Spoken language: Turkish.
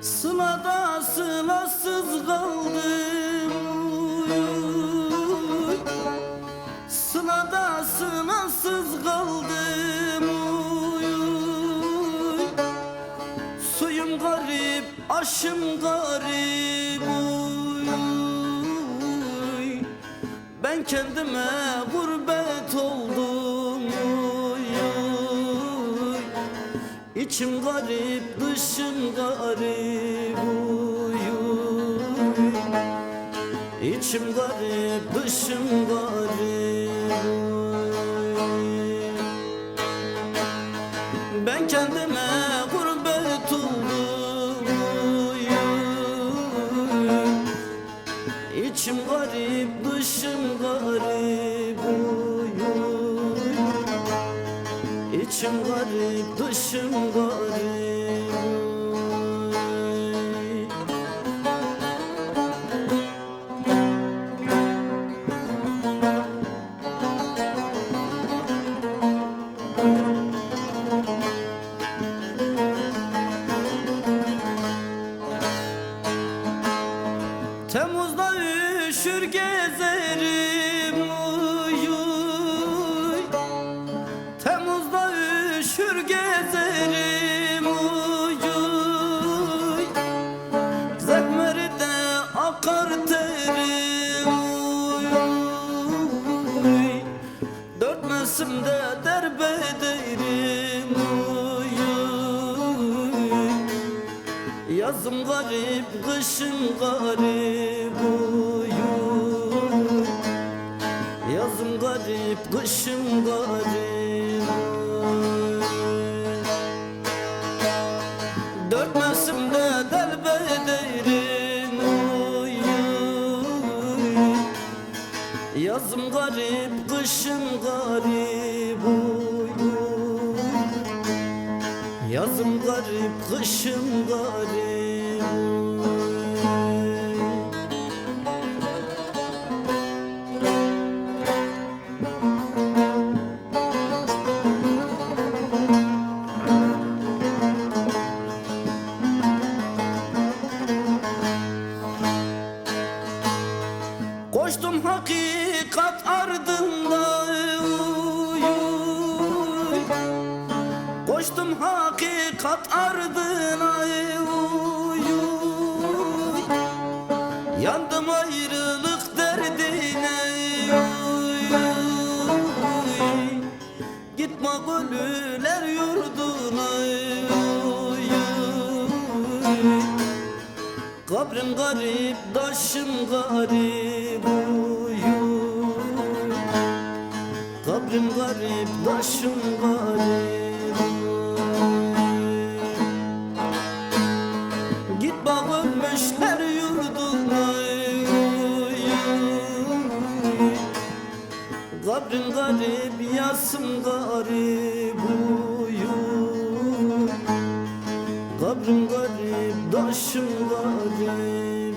Sılada sılasız kaldım. Sılada sılasız kaldım uy. Suyum garip, aşım garip. Ben kendime gurbet İçim garip, dışım garip uy, uy. İçim garip, dışım garip uy. Ben kendime gurbet oldum uy, uy. İçim garip, dışım garip uy, uy. İçim garip, Temmuz'da üşür gezerim uy, uy. Temmuz'da üşür gezerim uy, uy. Zekmeri'de akar terim uy, uy. Dört mevsimde derbederim Yazım garip, kışım garip uy, uy. Yazım garip, kışım garip uy. Dört mevsimde derbederim uy, uy. Yazım garip, kışım garip uy, uy. Yazım garip, kışım garip. Koştum hakikat ardında. Koştum hakikat ardına uy. Yandım ayrılık derdine uy, uy. Gitme gönüller yurduna uy, uy. Kabrim garip, daşım garip Kabrim garip, yasım garip uy, uy. Kabrim garip, daşım garip